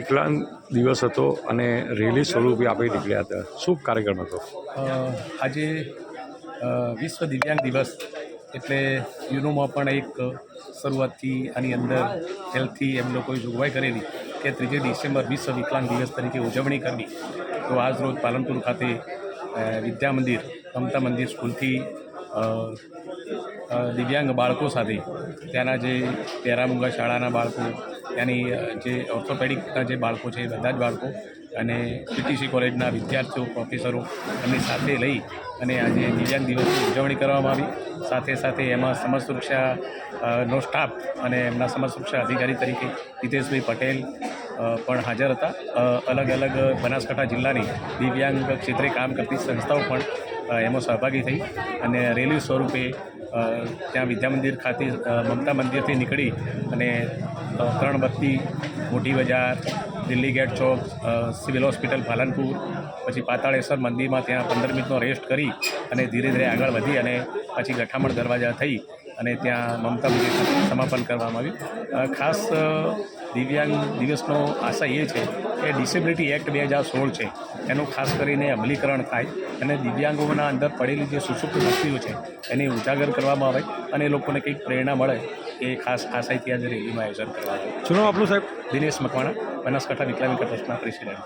વિકલાંગ દિવસ હતો અને રેલી સ્વરૂપે આપણે નીકળ્યા હતા. શું કાર્યક્રમ હતો? આજે વિશ્વ દિવ્યાંગ દિવસ એટલે યુનોમાં પણ એક શરૂઆતથી આની અંદર હેલ્થથી એમ લોકોએ જોગવાઈ કરેલી કે ત્રીજી ડિસેમ્બર વિશ્વ વિકલાંગ દિવસ તરીકે ઉજવણી કરવી. તો આજ રોજ પાલનપુર ખાતે વિદ્યા મંદિર, મમતા મંદિર સ્કૂલથી દિવ્યાંગ બાળકો સાથે ત્યાંના જે પેરામુંગા શાળાના બાળકો ત્યાંની જે ઓર્થોપેડિકના જે બાળકો છે એ બધા જ બાળકો અને પીટીસી કોલેજના વિદ્યાર્થીઓ, પ્રોફેસરો એમની સાથે લઈ અને આજે દિવ્યાંગ દિવસની ઉજવણી કરવામાં આવી. સાથે સાથે એમાં સમાજ સુરક્ષા નો સ્ટાફ અને એમના સમાજ સુરક્ષા અધિકારી તરીકે હિતેશભાઈ પટેલ પણ હાજર હતા. અલગ અલગ બનાસકાંઠા જિલ્લાની દિવ્યાંગ ક્ષેત્રે કામ કરતી સંસ્થાઓ પણ એમાં સહભાગી થઈ અને રેલી સ્વરૂપે ત્યાં વિદ્યામંદિર ખાતે મમતા મંદિરથી નીકળી અને ત્રણ બત્તી મોટી બજાર, દિલ્હી ગેટ ચોક સિવિલ હોસ્પિટલ, પાલનપુર, પછી પાતાળેશ્વર મંદિરમાં ત્યાં પંદર મિનિટનો રેસ્ટ કરી અને ધીરે ધીરે આગળ વધી અને પછી ગઠામણ દરવાજા થઈ અને ત્યાં મમતા સમાપન કરવામાં આવ્યું. ખાસ દિવ્યાંગ દિવસનો આશય એ છે કે ડિસેબિલિટી એક્ટ બે હજાર સોળ છે એનું ખાસ કરીને અમલીકરણ થાય અને દિવ્યાંગોના અંદર પડેલી જે સુસુપ્ત શક્તિઓ છે એને ઉજાગર કરવામાં આવે અને એ લોકોને કંઈક પ્રેરણા મળે એ ખાસ આશયથી આજે રેલીમાં આયોજન કરવામાં આવ્યું શું નામ આપનું સાહેબ? દિનેશ મકવાણા બનાસકાંઠા વિકલાંગ ટ્રસ્ટના પ્રેસિડેન્ટ.